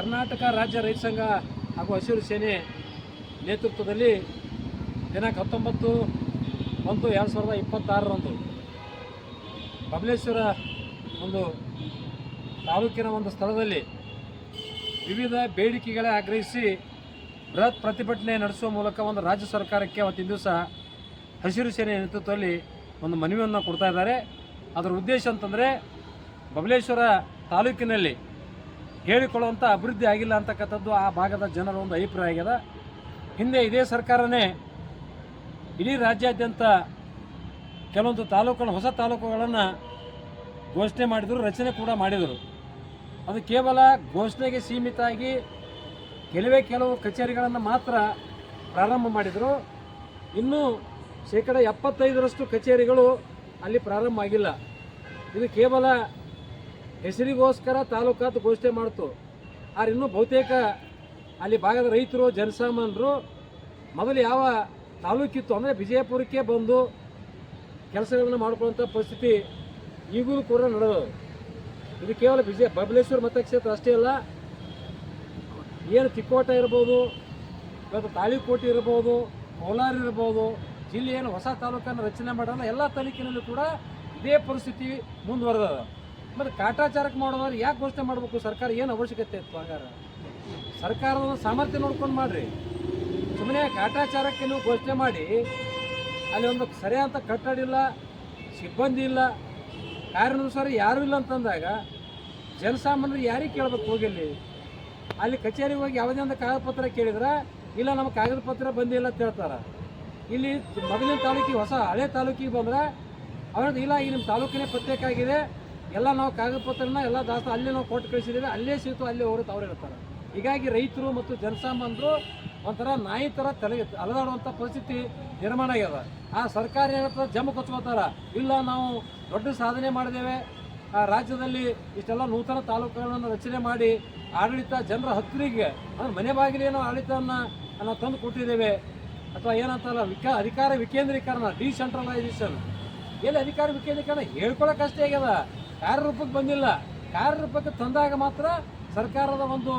ಕರ್ನಾಟಕ ರಾಜ್ಯ ರೈತ ಸಂಘ ಹಾಗೂ ಹಸಿರು ಸೇನೆ ನೇತೃತ್ವದಲ್ಲಿ ದಿನಾಂಕ ಹತ್ತೊಂಬತ್ತು ಒಂದು ಎರಡು ಸಾವಿರದ ಇಪ್ಪತ್ತಾರರಂದು ಬಬಲೇಶ್ವರ ಒಂದು ತಾಲೂಕಿನ ಒಂದು ಸ್ಥಳದಲ್ಲಿ ವಿವಿಧ ಬೇಡಿಕೆಗಳೇ ಆಗ್ರಹಿಸಿ ಬೃಹತ್ ಪ್ರತಿಭಟನೆ ನಡೆಸುವ ಮೂಲಕ ಒಂದು ರಾಜ್ಯ ಸರ್ಕಾರಕ್ಕೆ ಅವತ್ತಿನ ದಿವಸ ಹಸಿರು ಸೇನೆ ನೇತೃತ್ವದಲ್ಲಿ ಒಂದು ಮನವಿಯನ್ನು ಕೊಡ್ತಾ ಇದ್ದಾರೆ. ಅದರ ಉದ್ದೇಶ ಅಂತಂದರೆ ಬಬಲೇಶ್ವರ ತಾಲೂಕಿನಲ್ಲಿ ಹೇಳಿಕೊಳ್ಳುವಂಥ ಅಭಿವೃದ್ಧಿ ಆಗಿಲ್ಲ ಅಂತಕ್ಕಂಥದ್ದು ಆ ಭಾಗದ ಜನರ ಒಂದು ಅಭಿಪ್ರಾಯ ಆಗ್ಯದ. ಹಿಂದೆ ಇದೇ ಸರ್ಕಾರನೇ ಇಡೀ ರಾಜ್ಯಾದ್ಯಂತ ಕೆಲವೊಂದು ತಾಲೂಕುಗಳ, ಹೊಸ ತಾಲೂಕುಗಳನ್ನು ಘೋಷಣೆ ಮಾಡಿದರು, ರಚನೆ ಕೂಡ ಮಾಡಿದರು. ಅದು ಕೇವಲ ಘೋಷಣೆಗೆ ಸೀಮಿತ ಆಗಿ ಕೆಲವೇ ಕೆಲವು ಕಚೇರಿಗಳನ್ನು ಮಾತ್ರ ಪ್ರಾರಂಭ ಮಾಡಿದರು. ಇನ್ನೂ ಶೇಕಡ ಎಪ್ಪತ್ತೈದರಷ್ಟು ಕಚೇರಿಗಳು ಅಲ್ಲಿ ಪ್ರಾರಂಭ ಆಗಿಲ್ಲ. ಇದು ಕೇವಲ ಹೆಸರಿಗೋಸ್ಕರ ತಾಲೂಕಾತ್ ಘೋಷಣೆ ಮಾಡ್ತು. ಆದ್ರೆ ಇನ್ನೂ ಬಹುತೇಕ ಅಲ್ಲಿ ಭಾಗದ ರೈತರು ಜನಸಾಮಾನ್ಯರು ಮೊದಲು ಯಾವ ತಾಲೂಕಿತ್ತು ಅಂದರೆ ವಿಜಯಪುರಕ್ಕೆ ಬಂದು ಕೆಲಸಗಳನ್ನು ಮಾಡ್ಕೊಳ್ಳುವಂಥ ಪರಿಸ್ಥಿತಿ ಈಗಲೂ ಕೂಡ ನಡೆದು ಇದು ಕೇವಲ ವಿಜಯ ಬಬಲೇಶ್ವರ ಮತಕ್ಷೇತ್ರ ಅಷ್ಟೇ ಅಲ್ಲ, ಏನು ತಿಕ್ಕೋಟ ಇರ್ಬೋದು, ಇವತ್ತು ತಾಳಿಕೋಟೆ ಇರ್ಬೋದು, ಕೋಲಾರ ಇರ್ಬೋದು, ಜಿಲ್ಲೆಯನ್ನು ಹೊಸ ತಾಲೂಕನ್ನು ರಚನೆ ಮಾಡಲ್ಲ, ಎಲ್ಲ ತಾಲೂಕಿನಲ್ಲೂ ಕೂಡ ಇದೇ ಪರಿಸ್ಥಿತಿ ಮುಂದುವರೆದದ. ಮತ್ತು ಕಾಟಾಚಾರಕ್ಕೆ ಮಾಡೋದಾದ್ರೆ ಯಾಕೆ ಘೋಷಣೆ ಮಾಡಬೇಕು? ಸರ್ಕಾರ ಏನು ಅವಶ್ಯಕತೆ ಇತ್ತು ಹಾಗಾದ್ರೆ ಸರ್ಕಾರದ ಸಾಮರ್ಥ್ಯ ನೋಡ್ಕೊಂಡು ಮಾಡ್ರಿ. ಸುಮ್ಮನೆ ಕಾಟಾಚಾರಕ್ಕೆ ನೀವು ಘೋಷಣೆ ಮಾಡಿ, ಅಲ್ಲಿ ಒಂದು ಸರಿಯಾದ ಕಟ್ಟಡ ಇಲ್ಲ, ಸಿಬ್ಬಂದಿ ಇಲ್ಲ ಕಾರ್ಯಾನುಸಾರ ಯಾರೂ ಇಲ್ಲ ಅಂತಂದಾಗ ಜನಸಾಮಾನ್ಯರು ಯಾರಿಗೆ ಕೇಳಬೇಕು ಹೋಗಿಲ್ಲಿ? ಅಲ್ಲಿ ಕಚೇರಿಗೆ ಹೋಗಿ ಯಾವುದೇ ಒಂದು ಕಾಗದ ಪತ್ರ ಕೇಳಿದ್ರೆ, ಇಲ್ಲ ನಮ್ಮ ಕಾಗದ ಪತ್ರ ಬಂದಿಲ್ಲ ಅಂತ ಹೇಳ್ತಾರೆ. ಇಲ್ಲಿ ಮೊದಲಿನ ತಾಲೂಕಿಗೆ ಹೊಸ ಹಳೆ ತಾಲೂಕಿಗೆ ಬಂದ್ರೆ ಅವ್ರದ್ದು ಇಲ್ಲ, ಈ ನಿಮ್ಮ ತಾಲೂಕಿನೇ ಪ್ರತ್ಯೇಕ ಆಗಿದೆ. ಎಲ್ಲ ನಾವು ಕಾಗದ ಪತ್ರನ ಎಲ್ಲ ದಾಸ್ತ ಅಲ್ಲೇ ನಾವು ಕೊಟ್ಟು ಕಳಿಸಿದ್ದೇವೆ, ಅಲ್ಲೇ ಸಿಗ್ತು ಅಲ್ಲೇ ಅವರು ಅವ್ರು ಇರ್ತಾರೆ. ಹೀಗಾಗಿ ರೈತರು ಮತ್ತು ಜನಸಾಮಾನ್ಯರು ಒಂಥರ ನಾಯಿ ಥರ ತಲೆ ಅಲದಾಡುವಂಥ ಪರಿಸ್ಥಿತಿ ನಿರ್ಮಾಣ ಆಗ್ಯದ. ಆ ಸರ್ಕಾರ ಏನಾಗ್ತದೆ? ಜಮ್ಮ ಕೊಚ್ಕೋತಾರ ಇಲ್ಲ, ನಾವು ದೊಡ್ಡ ಸಾಧನೆ ಮಾಡಿದ್ದೇವೆ. ಆ ರಾಜ್ಯದಲ್ಲಿ ಇಷ್ಟೆಲ್ಲ ನೂತನ ತಾಲೂಕುಗಳನ್ನು ರಚನೆ ಮಾಡಿ ಆಡಳಿತ ಜನರ ಹತ್ತಿರಿಗೆ, ಅಂದ್ರೆ ಮನೆ ಬಾಗಿಲೇನೋ ಆಡಳಿತವನ್ನು ನಾವು ತಂದು ಕೊಟ್ಟಿದ್ದೇವೆ. ಅಥವಾ ಏನಂತಲ್ಲ, ವಿಕ ಅಧಿಕಾರ ವಿಕೇಂದ್ರೀಕರಣ, ಡಿಸೆಂಟ್ರಲೈಸೇಷನ್. ಎಲ್ಲಿ ಅಧಿಕಾರ ವಿಕೇಂದ್ರೀಕರಣ? ಹೇಳ್ಕೊಳಕ್ಕಷ್ಟೇ ಆಗ್ಯದ. ಕಾರ್ಯರೂಪಕ್ಕೆ ಬಂದಿಲ್ಲ. ಕಾರ್ಯರೂಪಕ್ಕೆ ತಂದಾಗ ಮಾತ್ರ ಸರ್ಕಾರದ ಒಂದು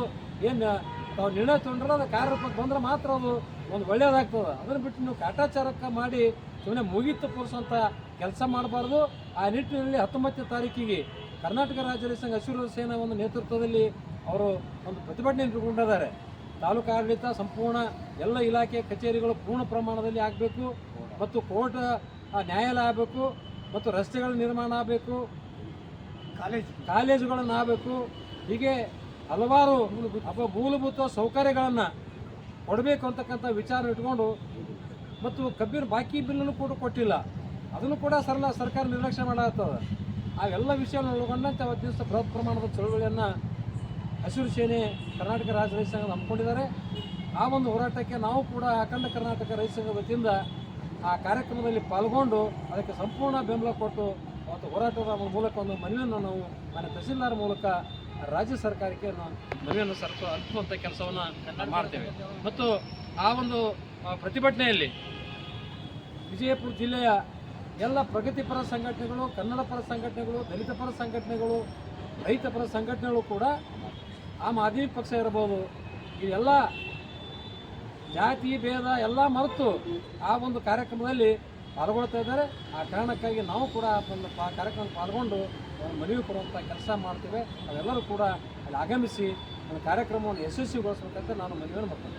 ಏನು ತಾವು ನಿರ್ಣಯ ತೊಗೊಂಡ್ರೆ ಅದು ಕಾರ್ಯರೂಪಕ್ಕೆ ಬಂದ್ರೆ ಮಾತ್ರ ಅದು ಒಂದು ಒಳ್ಳೇದಾಗ್ತದೆ. ಅದನ್ನು ಬಿಟ್ಟು ನೀವು ಕಾಟಾಚಾರಕ್ಕೆ ಮಾಡಿ ಸುಮ್ಮನೆ ಮುಗಿತು ಪೂರಿಸುವಂಥ ಕೆಲಸ ಮಾಡಬಾರ್ದು. ಆ ನಿಟ್ಟಿನಲ್ಲಿ ಹತ್ತೊಂಬತ್ತನೇ ತಾರೀಕಿಗೆ ಕರ್ನಾಟಕ ರಾಜ್ಯ ಸಂಘ ಹಸಿರು ಸೇನಾ ಒಂದು ನೇತೃತ್ವದಲ್ಲಿ ಅವರು ಒಂದು ಪ್ರತಿಭಟನೆ ಇಟ್ಟುಕೊಂಡಿದ್ದಾರೆ ತಾಲೂಕು ಆಡಳಿತ ಸಂಪೂರ್ಣ ಎಲ್ಲ ಇಲಾಖೆ ಕಚೇರಿಗಳು ಪೂರ್ಣ ಪ್ರಮಾಣದಲ್ಲಿ ಆಗಬೇಕು. ಮತ್ತು ಕೋರ್ಟ್ ನ್ಯಾಯಾಲಯ ಆಗಬೇಕು. ಮತ್ತು ರಸ್ತೆಗಳ ನಿರ್ಮಾಣ ಆಗಬೇಕು. ಕಾಲೇಜುಗಳನ್ನು ಆಗಬೇಕು. ಹೀಗೆ ಹಲವಾರು ಅಥವಾ ಮೂಲಭೂತ ಸೌಕರ್ಯಗಳನ್ನು ಕೊಡಬೇಕು ಅಂತಕ್ಕಂಥ ವಿಚಾರ ಇಟ್ಕೊಂಡು ಮತ್ತು ಕಬ್ಬಿನ ಬಾಕಿ ಬಿಲ್ಲನ್ನು ಕೂಡ ಕೊಟ್ಟಿಲ್ಲ. ಅದನ್ನು ಕೂಡ ಸರಳ ಸರ್ಕಾರ ನಿರ್ಲಕ್ಷ್ಯ ಮಾಡತ್ತದ ಆ ಎಲ್ಲ ವಿಷಯವನ್ನು ಒಳಗೊಂಡಂತೆ ಅವತ್ತು ದಿವಸ ಬೃಹತ್ ಪ್ರಮಾಣದ ಚಳುವಳಿಯನ್ನು ಹಸಿರು ಸೇನೆ, ಕರ್ನಾಟಕ ರಾಜ್ಯ ರೈತ ಸಂಘ ಹಮ್ಮಿಕೊಂಡಿದ್ದಾರೆ. ಆ ಒಂದು ಹೋರಾಟಕ್ಕೆ ನಾವು ಕೂಡ ಅಖಂಡ ಕರ್ನಾಟಕ ರೈತ ಸಂಘ ವತಿಯಿಂದ ಆ ಕಾರ್ಯಕ್ರಮದಲ್ಲಿ ಪಾಲ್ಗೊಂಡು ಅದಕ್ಕೆ ಸಂಪೂರ್ಣ ಬೆಂಬಲ ಕೊಟ್ಟು ಅವತ್ತು ಹೋರಾಟದ ಮೂಲಕ ಒಂದು ಮನವಿಯನ್ನು ನಾವು ಮನೆ ತಹಸೀಲ್ದಾರ್ ಮೂಲಕ ರಾಜ್ಯ ಸರ್ಕಾರಕ್ಕೆ ನಾವು ಮನವಿಯನ್ನು ಸರ್ಕ ಅಲ್ಪುವಂಥ ಕೆಲಸವನ್ನು ಮಾಡ್ತೇವೆ. ಮತ್ತು ಆ ಒಂದು ಪ್ರತಿಭಟನೆಯಲ್ಲಿ ವಿಜಯಪುರ ಜಿಲ್ಲೆಯ ಎಲ್ಲ ಪ್ರಗತಿಪರ ಸಂಘಟನೆಗಳು, ಕನ್ನಡ ಪರ ಸಂಘಟನೆಗಳು, ದಲಿತ ಪರ ಸಂಘಟನೆಗಳು, ರೈತ ಪರ ಸಂಘಟನೆಗಳು ಕೂಡ ಆಮ್ ಆದ್ಮಿ ಪಕ್ಷ ಇರಬಹುದು. ಇದೆಲ್ಲ ಜಾತಿ, ಭೇದ ಎಲ್ಲ ಮರೆತು ಆ ಒಂದು ಕಾರ್ಯಕ್ರಮದಲ್ಲಿ ಪಾಲ್ಗೊಳ್ತಾ ಇದ್ದಾರೆ. ಆ ಕಾರಣಕ್ಕಾಗಿ ನಾವು ಕೂಡ ಒಂದು ಪಾ ಕಾರ್ಯಕ್ರಮ ಪಾಲ್ಗೊಂಡು ಅವ್ರ ಮನವಿ ಕೊಡುವಂಥ ಕೆಲಸ ಮಾಡ್ತೇವೆ. ಅವೆಲ್ಲರೂ ಕೂಡ ಅಲ್ಲಿ ಆಗಮಿಸಿ ಒಂದು ಕಾರ್ಯಕ್ರಮವನ್ನು ಯಶಸ್ವಿಗೊಳಿಸ್ಬೇಕಂತ ನಾನು ಮನವಿಯನ್ನು ಮಾಡ್ತೇನೆ